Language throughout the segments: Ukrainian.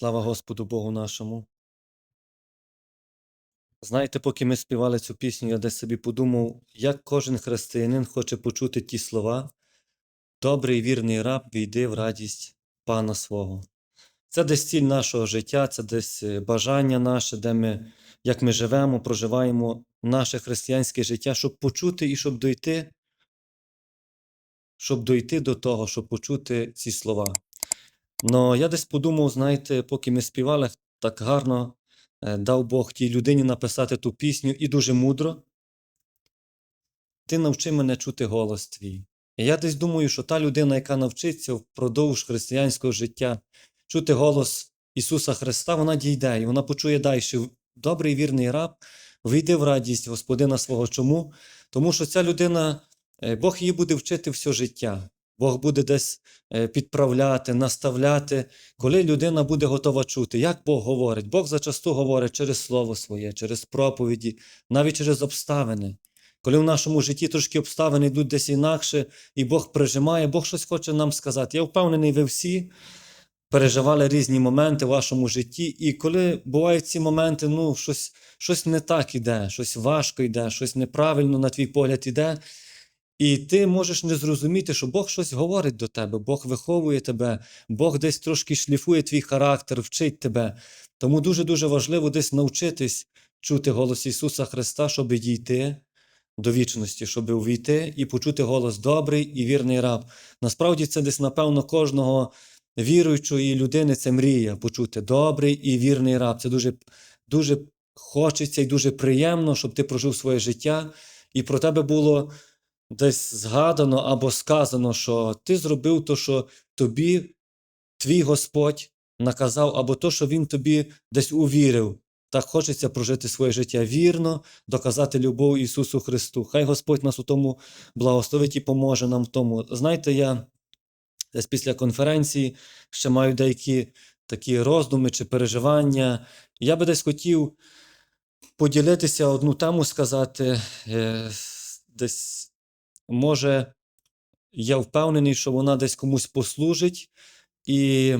Слава Господу Богу нашому. Знаєте, поки ми співали цю пісню, я десь собі подумав, як кожен християнин хоче почути ті слова Добрий вірний раб, війди в радість Пана свого. Це десь ціль нашого життя, це десь е, бажання наше, де ми, як ми живемо, проживаємо наше християнське життя, щоб почути і щоб дойти, щоб дойти до того, щоб почути ці слова. Но я десь подумав, знаєте, поки ми співали, так гарно е, дав Бог тій людині написати ту пісню і дуже мудро. Ти навчи мене чути голос твій. І я десь думаю, що та людина, яка навчиться впродовж християнського життя чути голос Ісуса Христа, вона дійде, і вона почує далі. Добрий вірний раб, вийди в радість Господина свого. Чому? Тому що ця людина, е, Бог її буде вчити все життя. Бог буде десь е, підправляти, наставляти, коли людина буде готова чути, як Бог говорить. Бог зачасту говорить через Слово своє, через проповіді, навіть через обставини. Коли в нашому житті трошки обставини йдуть десь інакше, і Бог прижимає, Бог щось хоче нам сказати. Я впевнений, ви всі переживали різні моменти в вашому житті, і коли бувають ці моменти, ну, щось, щось не так іде, щось важко йде, щось неправильно, на твій погляд іде. І ти можеш не зрозуміти, що Бог щось говорить до тебе, Бог виховує тебе, Бог десь трошки шліфує твій характер, вчить тебе. Тому дуже-дуже важливо десь навчитись чути голос Ісуса Христа, щоб дійти до вічності, щоб увійти і почути голос добрий і вірний раб. Насправді це десь, напевно, кожного віруючої людини це мрія почути добрий і вірний раб. Це дуже, дуже хочеться і дуже приємно, щоб ти прожив своє життя, і про тебе було десь згадано або сказано, що ти зробив то, що тобі твій Господь наказав, або то, що Він тобі десь увірив. Так хочеться прожити своє життя вірно, доказати любов Ісусу Христу. Хай Господь нас у тому благословить і поможе нам в тому. Знаєте, я десь після конференції ще маю деякі такі роздуми чи переживання. Я би десь хотів поділитися одну тему, сказати, е, десь, може, я впевнений, що вона десь комусь послужить, і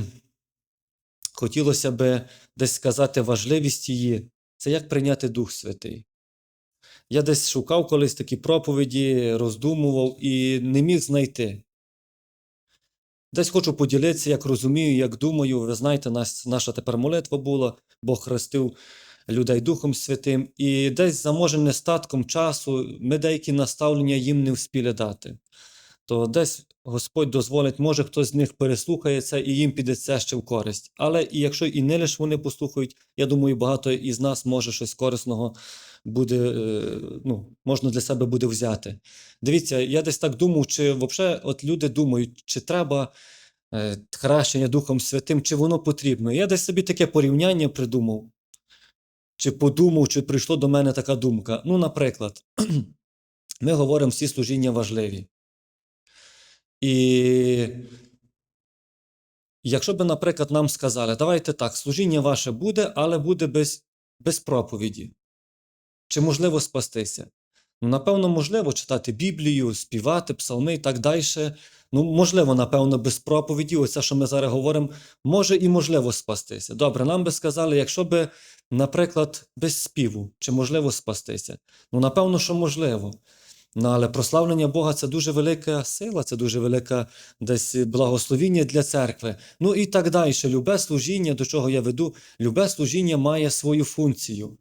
хотілося би десь сказати важливість її. Це як прийняти Дух Святий. Я десь шукав колись такі проповіді, роздумував і не міг знайти. Десь хочу поділитися, як розумію, як думаю. Ви знаєте, наша тепер молитва була, Бог хрестив людей Духом Святим, і десь за може нестатком часу ми деякі наставлення їм не вспіли дати. То десь Господь дозволить, може хтось з них переслухає це і їм піде це ще в користь. Але і якщо і не лише вони послухають, я думаю, багато із нас може щось корисного буде, е, ну, можна для себе буде взяти. Дивіться, я десь так думав, чи взагалі от люди думають, чи треба е, хрещення Духом Святим, чи воно потрібно. Я десь собі таке порівняння придумав, чи подумав, чи прийшло до мене така думка. Ну, наприклад, ми говоримо, всі служіння важливі. І якщо би, наприклад, нам сказали, давайте так, служіння ваше буде, але буде без, без проповіді. Чи можливо спастися? Ну, напевно, можливо читати Біблію, співати, псалми і так далі. Ну, можливо, напевно, без проповіді, оце, що ми зараз говоримо, може і можливо спастися. Добре, нам би сказали, якщо би, наприклад, без співу, чи можливо спастися? Ну, напевно, що можливо. Ну, але прославлення Бога це дуже велика сила, це дуже велика десь благословіння для церкви. Ну і так далі. Любе служіння, до чого я веду, любе служіння має свою функцію.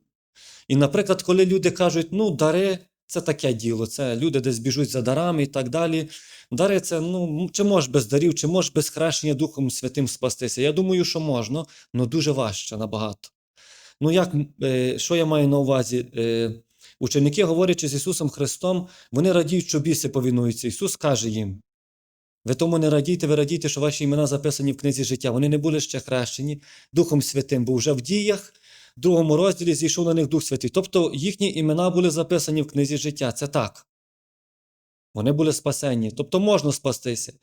І, наприклад, коли люди кажуть, ну, дари це таке діло, це люди десь біжуть за дарами і так далі. Дари це, ну, чи можеш без дарів, чи можеш без хрещення Духом Святим спастися. Я думаю, що можна, але дуже важче набагато. Ну, як, е, що я маю на увазі? Е, Ученики, говорячи з Ісусом Христом, вони радіють, що біси повінуються. Ісус каже їм: ви тому не радійте, ви радійте, що ваші імена записані в книзі життя. Вони не були ще хрещені Духом Святим, бо вже в діях, в другому розділі зійшов на них Дух Святий. Тобто їхні імена були записані в книзі життя. Це так. Вони були спасені, тобто можна спастися.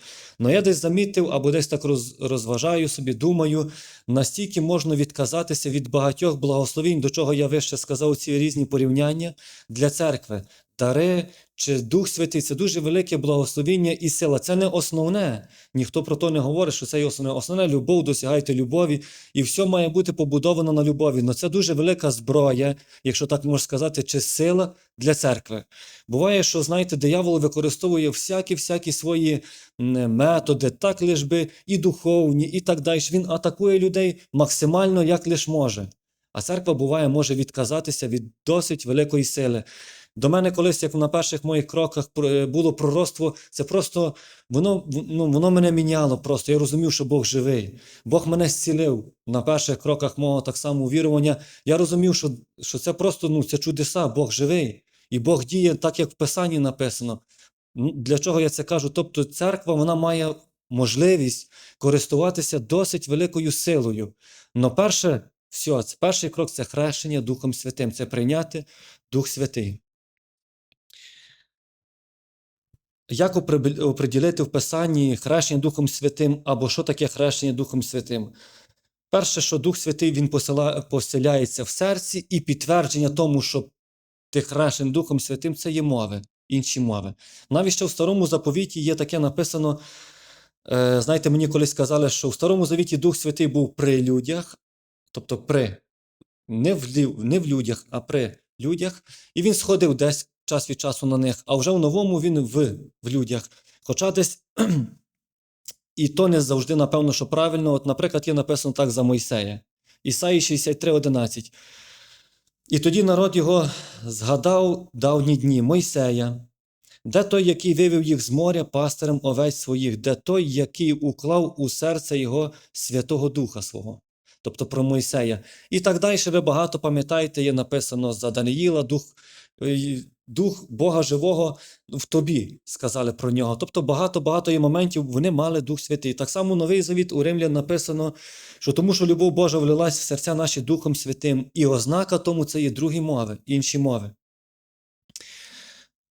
Але я десь замітив або десь так роз, розважаю собі, думаю, настільки можна відказатися від багатьох благословень, до чого я вище сказав ці різні порівняння для церкви. Дари, чи Дух Святий це дуже велике благословіння і сила. Це не основне. Ніхто про то не говорить, що це є основне. Основне любов, досягайте любові, і все має бути побудовано на любові. Но це дуже велика зброя, якщо так можна сказати, чи сила для церкви. Буває, що, знаєте, диявол використовує всякі-всякі свої методи, так лиш би і духовні, і так далі. Він атакує людей максимально, як лиш може. А церква буває може відказатися від досить великої сили. До мене колись, як на перших моїх кроках про- було пророцтво, це просто воно, ну, воно мене міняло просто. Я розумів, що Бог живий. Бог мене зцілив на перших кроках мого так само увірування. Я розумів, що, що це просто ну, це чудеса, Бог живий. І Бог діє так, як в Писанні написано. Для чого я це кажу? Тобто церква вона має можливість користуватися досить великою силою. Но перше, все, перший крок це хрещення Духом Святим, це прийняти Дух Святий. Як оприділити в Писанні хрещення Духом Святим або що таке хрещення Духом Святим? Перше, що Дух Святий він посила, поселяється в серці, і підтвердження тому, що ти хрещений Духом Святим, це є мови, інші мови. Навіть ще в Старому заповіті є таке написано. Е, знаєте, мені колись сказали, що в Старому Завіті Дух Святий був при людях, тобто при, не в, не в людях, а при людях, і він сходив десь час від часу на них, а вже в новому він в, в людях. Хоча десь і то не завжди, напевно, що правильно. От, наприклад, є написано так за Мойсея. Ісаї 63:11. І тоді народ його згадав давні дні Мойсея, де той, який вивів їх з моря пастирем овець своїх, де той, який уклав у серце його Святого Духа свого. Тобто про Мойсея. І так далі ви багато пам'ятаєте, є написано за Даниїла, дух, е, дух Бога Живого в тобі, сказали про нього. Тобто багато-багато є моментів, вони мали Дух Святий. Так само Новий Завіт у Римлян написано, що тому, що любов Божа влилась в серця наші Духом Святим, і ознака тому це є другі мови, інші мови.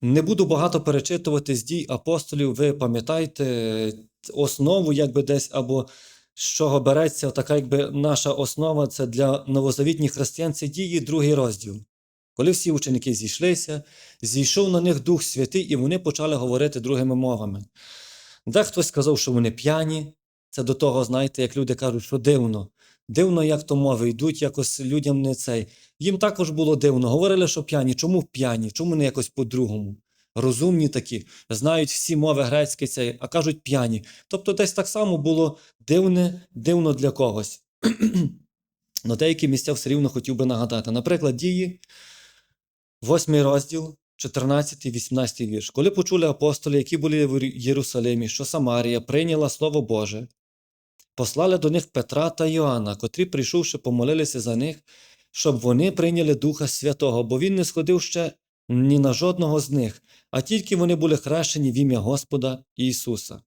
Не буду багато перечитувати з дій апостолів, ви пам'ятаєте основу, якби десь або з чого береться така, якби наша основа це для новозавітніх християн, це дії, другий розділ. Коли всі ученики зійшлися, зійшов на них Дух Святий, і вони почали говорити другими мовами. Дехто сказав, що вони п'яні. Це до того, знаєте, як люди кажуть, що дивно. Дивно, як то мови йдуть, якось людям не цей. Їм також було дивно. Говорили, що п'яні. Чому п'яні? Чому не якось по-другому? Розумні такі, знають всі мови грецькі цей, а кажуть п'яні. Тобто десь так само було дивне, дивно для когось. На деякі місця все рівно хотів би нагадати. Наприклад, дії, 8 розділ, 14, 18 вірш. Коли почули апостоли, які були в Єрусалимі, що Самарія прийняла Слово Боже, послали до них Петра та Йоанна, котрі, прийшовши, помолилися за них, щоб вони прийняли Духа Святого, бо він не сходив ще ні на жодного з них, а тільки вони були хрещені в ім'я Господа Ісуса.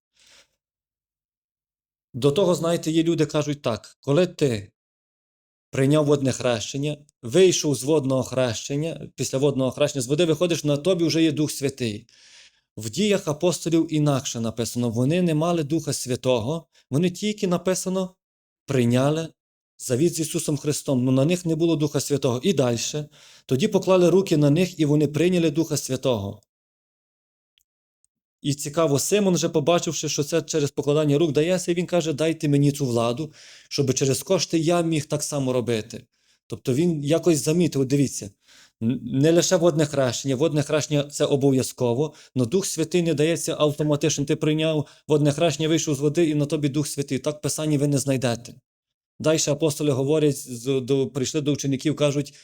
До того, знаєте, є люди кажуть так, коли ти прийняв водне хрещення, вийшов з водного хрещення, після водного хрещення з води виходиш, на тобі вже є Дух Святий. В діях апостолів інакше написано, вони не мали Духа Святого, вони тільки написано прийняли завіт з Ісусом Христом, але на них не було Духа Святого. І далі. Тоді поклали руки на них, і вони прийняли Духа Святого. І цікаво, Симон, вже побачивши, що це через покладання рук дається, він каже: дайте мені цю владу, щоб через кошти я міг так само робити. Тобто він якось замітив, дивіться, не лише водне хрещення, водне хрещення це обов'язково, але Дух Святий не дається автоматично. Ти прийняв водне хрещення, вийшов з води, і на тобі Дух Святий. Так в Писанні ви не знайдете. Далі апостоли говорять, прийшли до учеників, кажуть,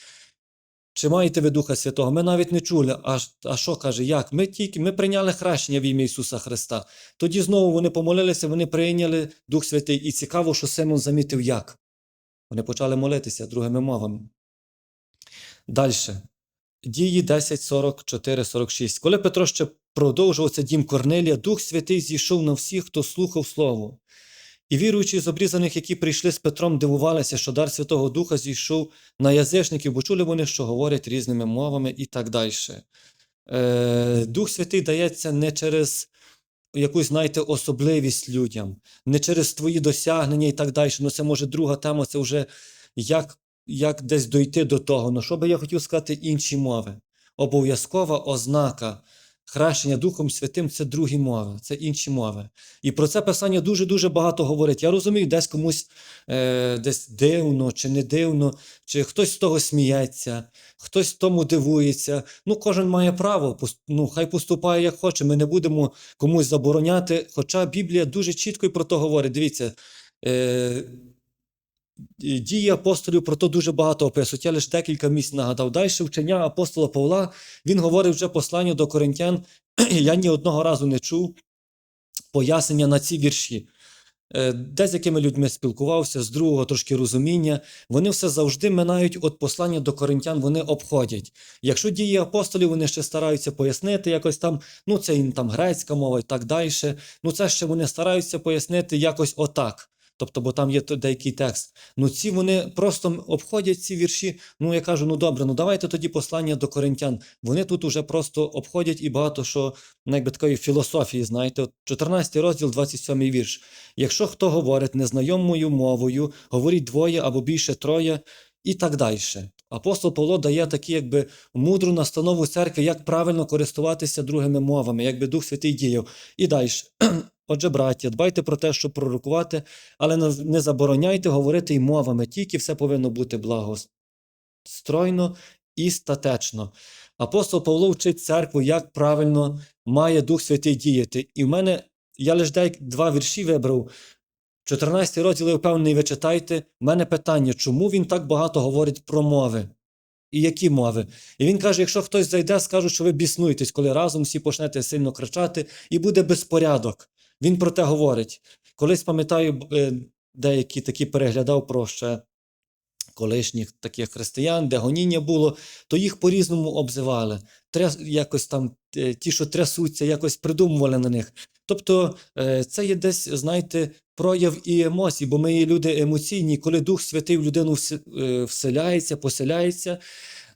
чи маєте ви Духа Святого? Ми навіть не чули. А, а що каже, як? Ми тільки ми прийняли хрещення в ім'я Ісуса Христа. Тоді знову вони помолилися, вони прийняли Дух Святий. І цікаво, що Симон замітив як. Вони почали молитися другими мовами. Далі. Дії 10, 44, 46. Коли Петро ще продовжував це дім Корнелія, Дух Святий зійшов на всіх, хто слухав Слово. І віруючі з обрізаних, які прийшли з Петром, дивувалися, що дар Святого Духа зійшов на язичників, бо чули вони, що говорять різними мовами і так далі. Е, Дух Святий дається не через якусь, знаєте, особливість людям, не через твої досягнення і так далі. Ну, це може друга тема, це вже як, як десь дойти до того. Ну, що би я хотів сказати інші мови. Обов'язкова ознака хрещення Духом Святим це другі мови, це інші мови. І про це Писання дуже-дуже багато говорить. Я розумію, десь комусь е, десь дивно чи не дивно, чи хтось з того сміється, хтось тому дивується. Ну, кожен має право, ну, хай поступає як хоче. Ми не будемо комусь забороняти. Хоча Біблія дуже чітко і про то говорить. Дивіться. Е, Дії апостолів про то дуже багато описують. Я лише декілька місць нагадав. Далі вчення апостола Павла він говорив вже посланню до коринтян. Я ні одного разу не чув пояснення на ці вірші. Е, Де з якими людьми спілкувався, з другого трошки розуміння. Вони все завжди минають от послання до коринтян, вони обходять. Якщо дії апостолів, вони ще стараються пояснити якось там, ну це їм там грецька мова і так далі. Ну це ще вони стараються пояснити якось отак. Тобто, бо там є деякий текст. Ну ці вони просто обходять ці вірші. Ну я кажу, ну добре, ну давайте тоді послання до коринтян. Вони тут уже просто обходять і багато що, ну, якби такої філософії, знаєте, 14 розділ, 27 вірш. Якщо хто говорить незнайомою мовою, говорить двоє або більше троє, і так далі. Апостол Павло дає такі, якби мудру настанову церкви, як правильно користуватися другими мовами, якби Дух Святий діяв. І далі. Отже, браття, дбайте про те, щоб пророкувати, але не- забороняйте говорити й мовами, тільки все повинно бути благостройно і статечно. Апостол Павло вчить церкву, як правильно має Дух Святий діяти. І в мене я лише два вірші вибрав. 14 розділ, я впевнений, ви читаєте. У мене питання, чому він так багато говорить про мови? І які мови? І він каже: якщо хтось зайде, скажуть, що ви біснуєтесь, коли разом всі почнете сильно кричати, і буде безпорядок. Він про те говорить. Колись пам'ятаю, е, деякі такі переглядав про ще колишніх таких християн, де гоніння було, то їх по-різному обзивали. Тряс, якось там е, ті, що трясуться, якось придумували на них. Тобто е, це є десь, знаєте, прояв і емоцій, бо ми є люди емоційні. Коли Дух Святий в людину вселяється, поселяється,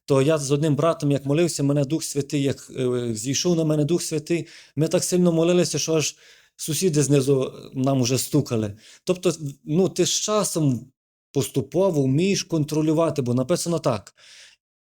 то я з одним братом, як молився, мене Дух Святий, як зійшов на мене Дух Святий, ми так сильно молилися, що аж сусіди знизу нам уже стукали. Тобто, ну, ти з часом поступово вмієш контролювати, бо написано так.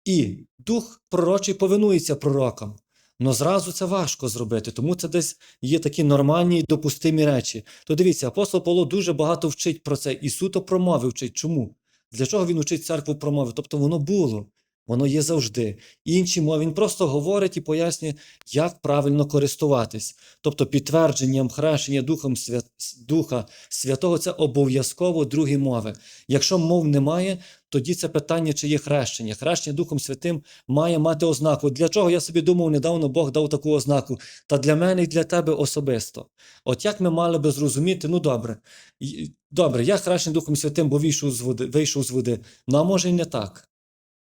І дух пророчий повинується пророкам. Но зразу це важко зробити, тому це десь є такі нормальні допустимі речі. То дивіться, апостол Павло дуже багато вчить про це, і суто про мови вчить. Чому? Для чого він учить церкву про мови? Тобто воно було, воно є завжди. Інші мови він просто говорить і пояснює, як правильно користуватись. Тобто підтвердженням хрещення Духом Свят... Духа Святого це обов'язково другі мови. Якщо мов немає, тоді це питання, чи є хрещення. Хрещення Духом Святим має мати ознаку. Для чого я собі думав, недавно Бог дав таку ознаку. Та для мене і для тебе особисто. От як ми мали би зрозуміти, ну добре, добре, я хрещений Духом Святим, бо вийшов з води, вийшов з води. Ну а може й не так.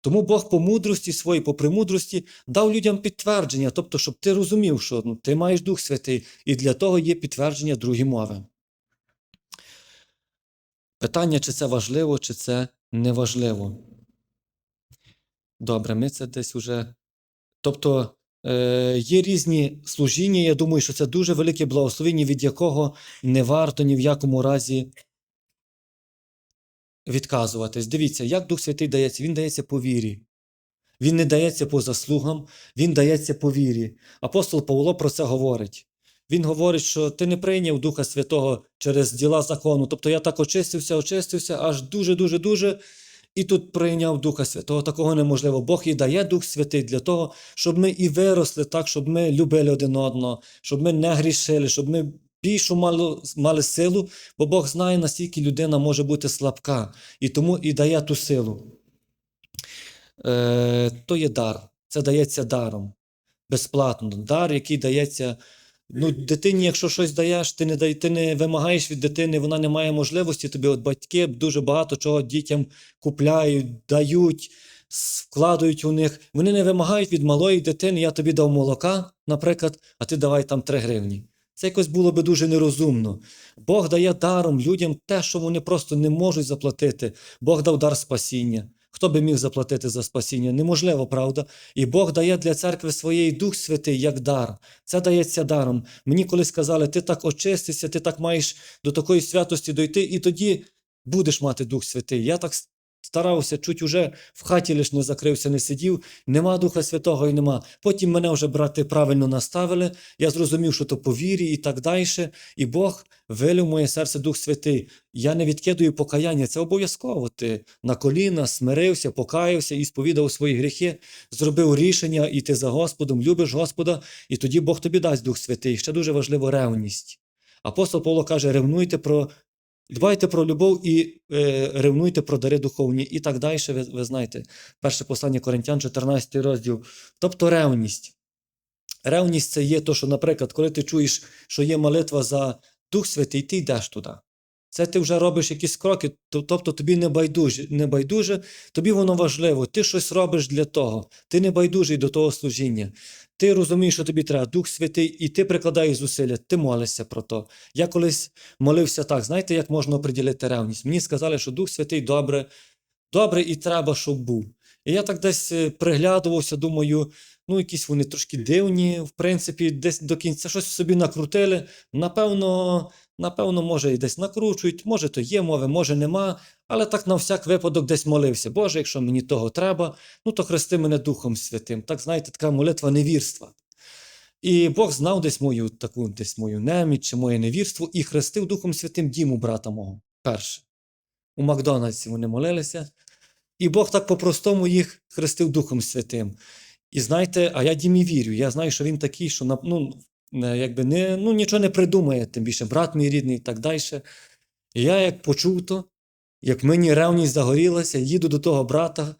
Тому Бог по мудрості своїй, по премудрості дав людям підтвердження, тобто, щоб ти розумів, що ну, ти маєш Дух Святий, і для того є підтвердження другі мови. Питання, чи це важливо, чи це не важливо. Добре, ми це десь уже. Тобто е, є різні служіння. Я думаю, що це дуже велике благословення, від якого не варто ні в якому разі відказуватись. Дивіться, як Дух Святий дається. Він дається по вірі. Він не дається по заслугам, він дається по вірі. Апостол Павло про це говорить. Він говорить, що ти не прийняв Духа Святого через діла закону. Тобто я так очистився, очистився, аж дуже, дуже, дуже. І тут прийняв Духа Святого. Такого неможливо. Бог і дає Дух Святий для того, щоб ми і виросли так, щоб ми любили один одного, щоб ми не грішили, щоб ми більшу мали, мали силу, бо Бог знає, наскільки людина може бути слабка, і тому і дає ту силу. Е, то є дар. Це дається даром. Безплатно. Дар, який дається. Ну, дитині, якщо щось даєш, ти не дай, ти не вимагаєш від дитини, вона не має можливості. Тобі от батьки дуже багато чого дітям купляють, дають, вкладають у них. Вони не вимагають від малої дитини, я тобі дав молока, наприклад, а ти давай там 3 гривні. Це якось було би дуже нерозумно. Бог дає даром людям те, що вони просто не можуть заплатити. Бог дав дар спасіння. Хто би міг заплатити за спасіння? Неможливо, правда? І Бог дає для церкви своєї Дух Святий як дар. Це дається даром. Мені колись сказали, ти так очистишся, ти так маєш до такої святості дойти, і тоді будеш мати Дух Святий. Я так старався, чуть уже в хаті лиш не закрився, не сидів, нема Духа Святого і нема. Потім мене вже брати правильно наставили, я зрозумів, що то по вірі і так далі. І Бог вилив моє серце Дух Святий. Я не відкидую покаяння, це обов'язково. Ти на коліна смирився, покаявся і сповідав свої гріхи, зробив рішення іти за Господом, любиш Господа, і тоді Бог тобі дасть Дух Святий. Ще дуже важлива ревність. Апостол Павло каже: ревнуйте про. Дбайте про любов і е, ревнуйте про дари духовні, і так далі. Ви, ви знаєте, перше послання Коринтян, 14 розділ. Тобто ревність. Ревність це є то, що, наприклад, коли ти чуєш, що є молитва за Дух Святий, ти йдеш туди. Це ти вже робиш якісь кроки, тобто тобі не байдуже, не байдуже, тобі воно важливо. Ти щось робиш для того, ти не байдужий до того служіння. Ти розумієш, що тобі треба Дух Святий, і ти прикладаєш зусилля, ти молишся про то. Я колись молився так. Знаєте, як можна оприділити ревність? Мені сказали, що Дух Святий добре, добре і треба, щоб був. І я так десь е, приглядувався, думаю, ну, якісь вони трошки дивні, в принципі, десь до кінця щось собі накрутили. Напевно, напевно, може, і десь накручують, може, то є мови, може, нема. Але так на всяк випадок десь молився. Боже, якщо мені того треба, ну то хрести мене Духом Святим. Так, знаєте, така молитва невірства. І Бог знав десь мою таку десь мою неміч чи моє невірство і хрестив Духом Святим Діму, брата мого. Перше. У Макдональдсі вони молилися. І Бог так по-простому їх хрестив Духом Святим. І знаєте, а я Дімі вірю. Я знаю, що він такий, що ну, якби не, ну, нічого не придумає, тим більше брат мій рідний і так далі. І я як почув то, як мені ревність загорілася, їду до того брата,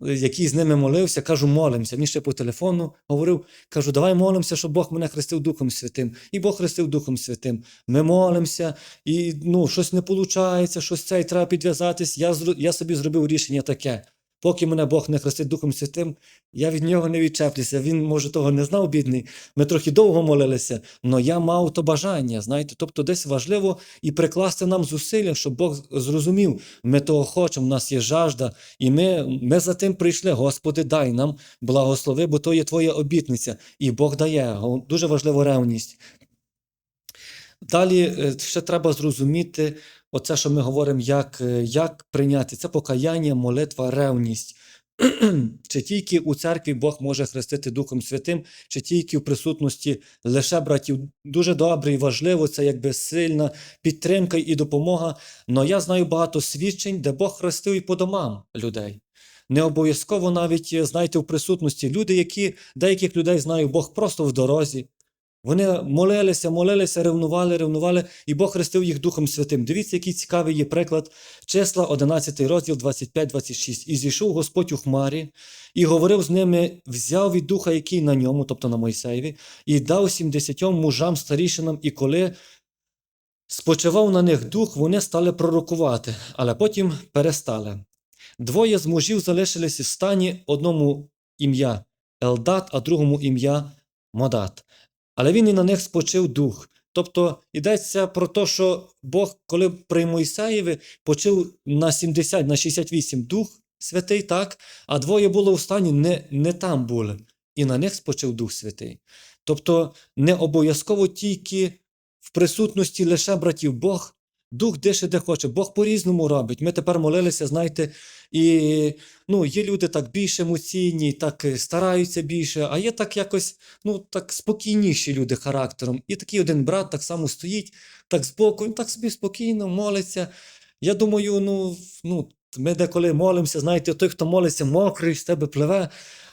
який з ними молився, кажу, молимося. Він ще по телефону говорив, кажу, давай молимося, щоб Бог мене хрестив Духом Святим. І Бог хрестив Духом Святим. Ми молимося, і ну, щось не виходить, щось це, і треба підв'язатись. Я, я собі зробив рішення таке. Поки мене Бог не хрестить Духом Святим, я від нього не відчеплюся. Він, може, того не знав, бідний. Ми трохи довго молилися, але я мав то бажання, знаєте. Тобто десь важливо і прикласти нам зусилля, щоб Бог зрозумів, ми того хочемо, в нас є жажда, і ми, ми за тим прийшли. Господи, дай нам благослови, бо то є Твоя обітниця, і Бог дає. Дуже важлива ревність. Далі е, ще треба зрозуміти, оце, що ми говоримо, як, е, як прийняти це покаяння, молитва, ревність. Чи тільки у церкві Бог може хрестити Духом Святим, чи тільки в присутності лише братів. Дуже добре і важливо, це якби сильна підтримка і допомога. Але я знаю багато свідчень, де Бог хрестив і по домам людей. Не обов'язково навіть, е, знаєте, в присутності. Люди, які деяких людей знаю, Бог просто в дорозі. Вони молилися, молилися, ревнували, ревнували, і Бог хрестив їх Духом Святим. Дивіться, який цікавий є приклад. Числа 11 розділ 25-26. І зійшов Господь у хмарі, і говорив з ними, взяв від духа, який на ньому, тобто на Мойсеєві, і дав 70 мужам старішинам, і коли спочивав на них дух, вони стали пророкувати, але потім перестали. Двоє з мужів залишились в стані одному ім'я Елдат, а другому ім'я Модат. Але він і на них спочив дух. Тобто йдеться про те, що Бог, коли при Мойсеєві почив на 70, на 68 дух святий, так, а двоє було в стані не, не там були, і на них спочив Дух Святий. Тобто не обов'язково тільки в присутності лише братів Бог. Дух дише де хоче, Бог по-різному робить. Ми тепер молилися, знаєте, і ну, є люди так більш емоційні, так е, стараються більше, а є так якось ну, так спокійніші люди характером. І такий один брат так само стоїть, так збоку, він так собі спокійно молиться. Я думаю, ну, ну, ми деколи молимося, знаєте, той, хто молиться, мокрий, з тебе пливе.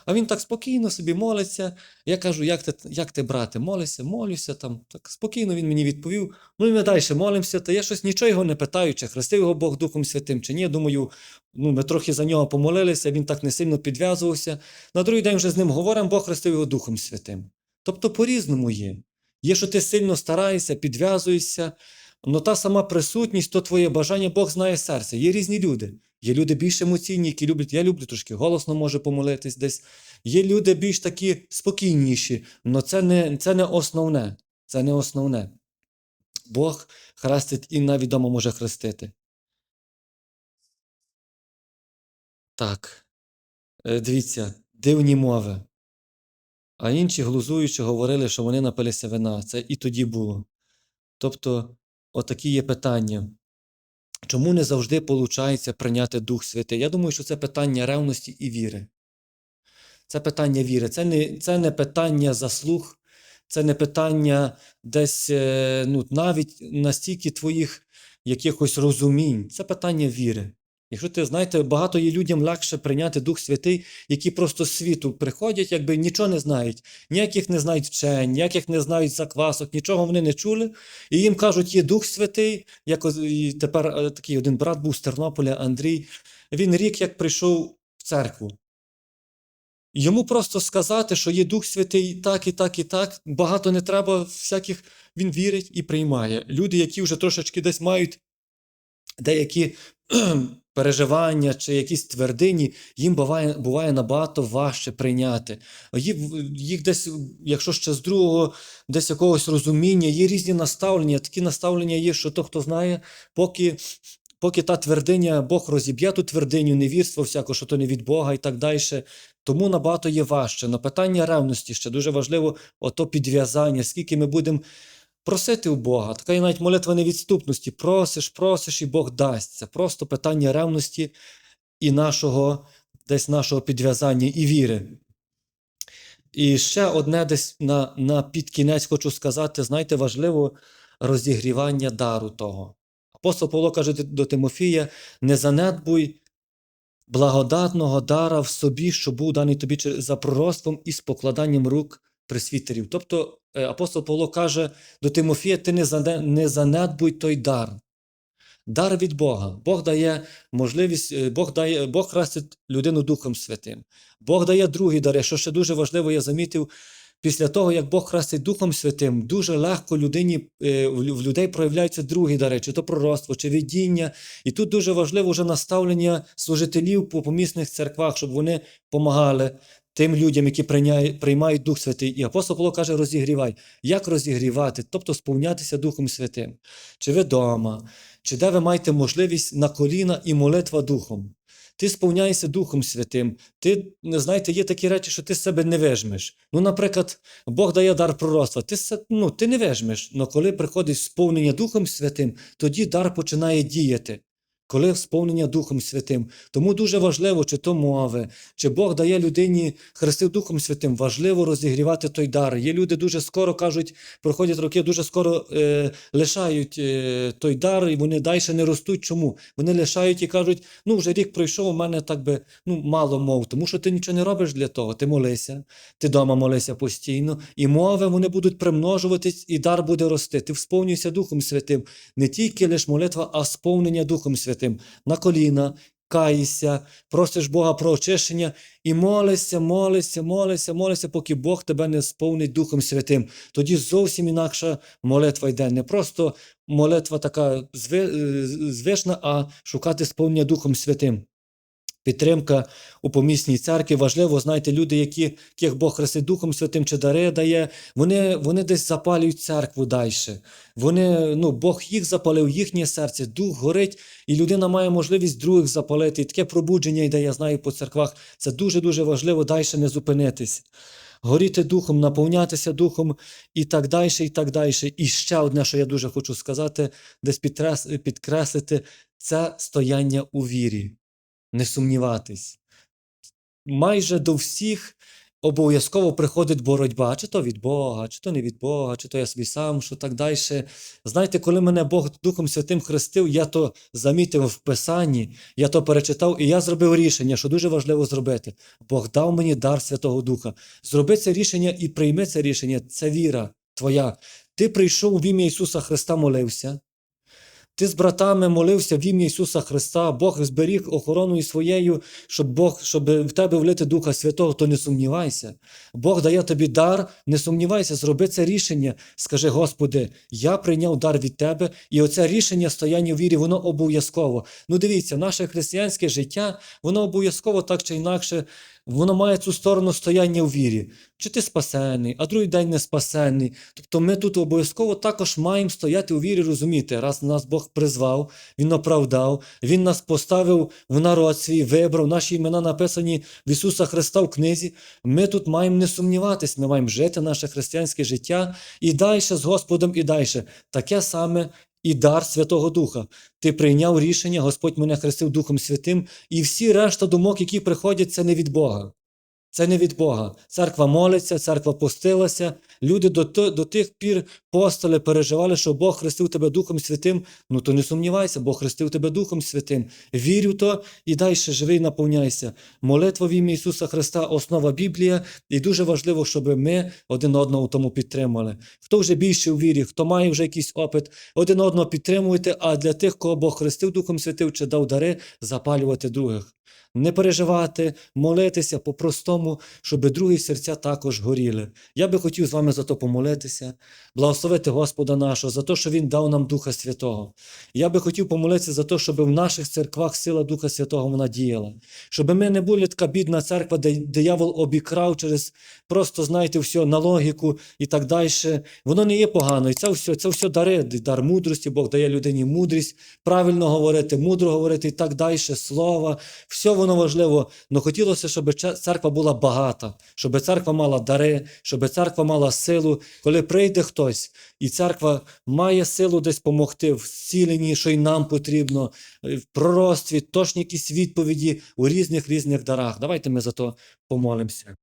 А він так спокійно собі молиться. Я кажу, як ти, як ти брате, молишся, молюся там. Так спокійно він мені відповів. Ну і ми далі молимося, та я щось нічого його не питаю, чи хрестив його Бог Духом Святим, чи ні. Думаю, ну, ми трохи за нього помолилися, він так не сильно підв'язувався. На другий день вже з ним говоримо, Бог хрестив його Духом Святим. Тобто по-різному є. Є, що ти сильно стараєшся, підв'язуєшся, але та сама присутність, то твоє бажання, Бог знає серце. Є різні люди. Є люди більш емоційні, які люблять. Я люблю трошки голосно може помолитись десь. Є люди більш такі спокійніші, але це не, це не основне. Це не основне. Бог хрестить і навіть дома може хрестити. Так. Е, Дивіться, дивні мови. А інші глузуючи говорили, що вони напилися вина. Це і тоді було. Тобто, отакі є питання. чому не завжди виходить прийняти Дух Святий? Я думаю, що це питання ревності і віри. Це питання віри. Це не, це не питання заслуг, це не питання десь е, ну, навіть настільки твоїх якихось розумінь. Це питання віри. Якщо ти знаєте, багато є людям легше прийняти Дух Святий, які просто з світу приходять, якби нічого не знають, ніяких не знають вчень, ніяких не знають заквасок, нічого вони не чули. І їм кажуть, є Дух Святий. Як і тепер е, такий один брат був з Тернополя, Андрій. Він рік як прийшов в церкву. Йому просто сказати, що є Дух Святий так і так і так. Багато не треба всяких. Він вірить і приймає. Люди, які вже трошечки десь мають деякі переживання чи якісь твердині, їм буває, буває набагато важче прийняти. Їх, десь, якщо ще з другого, десь якогось розуміння, є різні наставлення. Такі наставлення є, що то, хто знає, поки. Поки та твердиня, Бог розіб'є ту твердиню, невірство, всяко, що то не від Бога і так далі. Тому набагато є важче. На питання ревності ще дуже важливо ото підв'язання, скільки ми будемо просити у Бога. Така і навіть молитва невідступності. Просиш, просиш, і Бог дасть. Це просто питання ревності і нашого, десь нашого підв'язання і віри. І ще одне десь на, на підкінець хочу сказати: знаєте, важливо розігрівання дару того. Апостол Павло каже до Тимофія: не занедбуй благодатного дара в собі, що був даний тобі за пророцтвом і з покладанням рук пресвітерів. Тобто апостол Павло каже до Тимофія: ти не зане- не занедбуй той дар. Дар від Бога. Бог дає можливість, е, Бог дає, Бог хрестить людину Духом Святим. Бог дає другі дари. Що ще дуже важливо, я замітив, після того, як Бог хрестить Духом Святим, дуже легко людині, е, в людей проявляються другі дари, чи то пророцтво, чи видіння. І тут дуже важливо вже наставлення служителів по помісних церквах, щоб вони допомагали тим людям, які приймають Дух Святий. І апостол Павло каже: розігрівай. Як розігрівати? Тобто сповнятися Духом Святим. Чи ви вдома, чи де ви маєте можливість на коліна і молитва Духом. Ти сповняєшся Духом Святим. Ти, знаєте, є такі речі, що ти себе не вижмеш. Ну, наприклад, Бог дає дар пророцтва. Ти, ну, ти не вижмеш. Але коли приходить сповнення Духом Святим, тоді дар починає діяти. Коли сповнення Духом Святим. Тому дуже важливо, чи то мови, чи Бог дає людині хрестив Духом Святим, важливо розігрівати той дар. Є люди дуже скоро кажуть, проходять роки, дуже скоро е, лишають е, той дар, і вони далі не ростуть. Чому? Вони лишають і кажуть, ну вже рік пройшов, у мене так би ну, мало мов, тому що ти нічого не робиш для того. Ти молися, ти вдома молися постійно, і мови вони будуть примножуватись, і дар буде рости. Ти сповнюйся Духом Святим. Не тільки лише молитва, а сповнення Духом Святим. На коліна, каєшся, просиш Бога про очищення і молишся, молишся, молишся, молишся, поки Бог тебе не сповнить Духом Святим. Тоді зовсім інакша молитва йде. Не просто молитва така е, звична, а шукати сповнення Духом Святим. Підтримка у помісній церкві важливо, знаєте, люди, які, яких Бог хрестить Духом Святим чи дари дає, вони, вони десь запалюють церкву далі. Вони, ну, Бог їх запалив, їхнє серце, дух горить, і людина має можливість других запалити. І таке пробудження йде, я знаю, по церквах. Це дуже-дуже важливо далі не зупинитись. Горіти духом, наповнятися духом і так далі, і так далі. І ще одне, що я дуже хочу сказати, десь підкреслити, це стояння у вірі не сумніватись. Майже до всіх обов'язково приходить боротьба, чи то від Бога, чи то не від Бога, чи то я собі сам, що так далі. Знаєте, коли мене Бог Духом Святим хрестив, я то замітив в Писанні, я то перечитав, і я зробив рішення, що дуже важливо зробити. Бог дав мені дар Святого Духа. Зроби це рішення і прийми це рішення. Це віра твоя. Ти прийшов в ім'я Ісуса Христа, молився. Ти з братами молився в ім'я Ісуса Христа, Бог зберіг охороною своєю, щоб Бог, щоб в тебе влити Духа Святого, то не сумнівайся. Бог дає тобі дар, не сумнівайся, зроби це рішення. Скажи, Господи, я прийняв дар від Тебе, і оце рішення стояння в вірі, воно обов'язково. Ну дивіться, наше християнське життя, воно обов'язково так чи інакше, воно має цю сторону стояння в вірі. Чи ти спасений, а другий день не спасений. Тобто ми тут обов'язково також маємо стояти у вірі, розуміти, раз нас Бог призвав, Він оправдав, Він нас поставив в народ свій, вибрав, наші імена написані в Ісуса Христа в книзі. Ми тут маємо не сумніватись, ми маємо жити наше християнське життя і далі з Господом, і далі. Таке саме і дар Святого Духа. Ти прийняв рішення, Господь мене хрестив Духом Святим, і всі решта думок, які приходять, це не від Бога. Це не від Бога. Церква молиться, церква постилася. Люди до, до тих пір постали, переживали, що Бог хрестив тебе Духом Святим. Ну то не сумнівайся, Бог хрестив тебе Духом Святим. Вірю то і далі живи і наповняйся. Молитва в ім'я Ісуса Христа, основа Біблія, і дуже важливо, щоб ми один одного в тому підтримали. Хто вже більше у вірі, хто має вже якийсь опит, один одного підтримуйте, а для тих, кого Бог хрестив Духом Святим чи дав дари, запалювати других. Не переживати, молитися по-простому, щоб другі серця також горіли. Я би хотів з вами за то помолитися, благословити Господа нашого, за те, що Він дав нам Духа Святого. Я би хотів помолитися за те, щоб в наших церквах сила Духа Святого вона діяла. Щоб ми не були така бідна церква, де диявол обікрав через просто, знаєте, все на логіку і так далі. Воно не є погано. І це все, це все дари, дар мудрості, Бог дає людині мудрість, правильно говорити, мудро говорити і так далі, слова. Все воно важливо. але хотілося, щоб церква була багата, щоб церква мала дари, щоб церква мала силу. Коли прийде хтось, і церква має силу десь допомогти в зціленні, що й нам потрібно, е, в пророцтві, точні якісь відповіді у різних різних дарах. Давайте ми за то помолимося.